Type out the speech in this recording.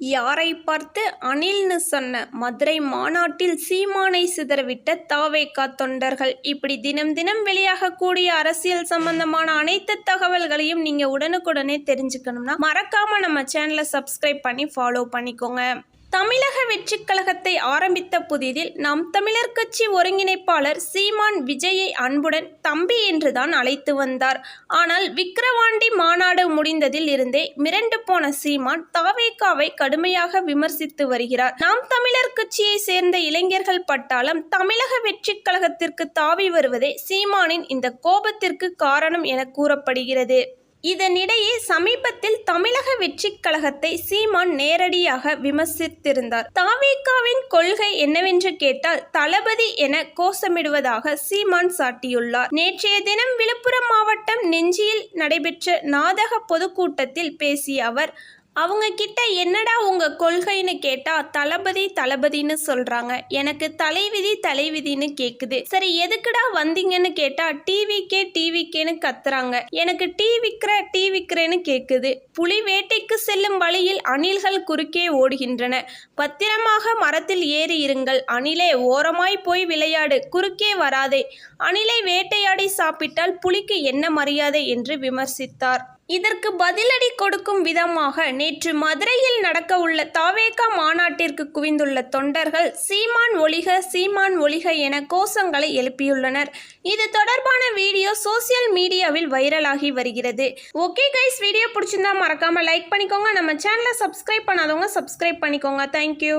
யாரை பார்த்து அணில்னு சொன்ன மதுரை மாநாட்டில் சீமானை சிதறவிட்ட தாவேக்கா தொண்டர்கள்? இப்படி தினம் தினம் வெளியாகக்கூடிய அரசியல் சம்பந்தமான அனைத்து தகவல்களையும் நீங்க உடனுக்குடனே தெரிஞ்சுக்கணும்னா மறக்காம நம்ம சேனலை சப்ஸ்கிரைப் பண்ணி ஃபாலோ பண்ணிக்கோங்க. தமிழக வெற்றிக் கழகத்தை ஆரம்பித்த புதிதில் நாம் தமிழர் கட்சி ஒருங்கிணைப்பாளர் சீமான் விஜயை அன்புடன் தம்பி என்றுதான் அழைத்து வந்தார். ஆனால் விக்கிரவாண்டி மாநாடு முடிந்ததில் இருந்தே மிரண்டு போன சீமான் தாவேகாவை கடுமையாக விமர்சித்து வருகிறார். நாம் தமிழர் கட்சியை சேர்ந்த இளைஞர்கள் பட்டாளம் தமிழக வெற்றிக் கழகத்திற்கு தாவி வருவதே சீமானின் இந்த கோபத்திற்கு காரணம் என கூறப்படுகிறது. இதனிடையே சமீபத்தில் தமிழக வெற்றிக் கழகத்தை சீமான் நேரடியாக விமர்சித்திருந்தார். தாவேக்காவின் கொள்கை என்னவென்று கேட்டால் தளபதி என கோஷமிடுவதாக சீமான் சாட்டியுள்ளார். நேற்றைய தினம் விழுப்புரம் மாவட்டம் நெஞ்சியில் நடைபெற்ற நாதக பொதுக்கூட்டத்தில் பேசிய அவர் அவங்க கிட்ட என்னடா உங்க கொள்கைன்னு கேட்டா தளபதி தளபதின்னு சொல்றாங்க. எனக்கு தலைவிதி தலைவிதின்னு கேக்குது. சரி எதுக்குடா வந்தீங்கன்னு கேட்டா டிவிக்கே டிவிக்கேன்னு கத்துறாங்க. எனக்கு டீ விக்கிற டீ விக்கிறேன்னு கேக்குது. புலி வேட்டைக்கு செல்லும் வழியில் அணில்கள் குறுக்கே ஓடுகின்றன. பத்திரமாக மரத்தில் ஏறி இருங்கள். அணிலே ஓரமாய் போய் விளையாடு. குறுக்கே வராதே. அணிலை வேட்டையாடி சாப்பிட்டால் புலிக்கு என்ன மரியாதை என்று விமர்சித்தார். இதற்கு பதிலடி கொடுக்கும் விதமாக நேற்று மதுரையில் நடக்க உள்ள தாவேகா மாநாட்டிற்கு குவிந்துள்ள தொண்டர்கள் சீமான் ஒளிக சீமான் ஒளிக என கோஷங்களை எழுப்பியுள்ளனர். இது தொடர்பான வீடியோ சோசியல் மீடியாவில் வைரலாகி வருகிறது. ஓகே கைஸ் வீடியோ பிடிச்சிருந்தா மறக்காம லைக் பண்ணிக்கோங்க. நம்ம சேனலை சப்ஸ்கிரைப் பண்ணாதவங்க சப்ஸ்கிரைப் பண்ணிக்கோங்க. தேங்க்யூ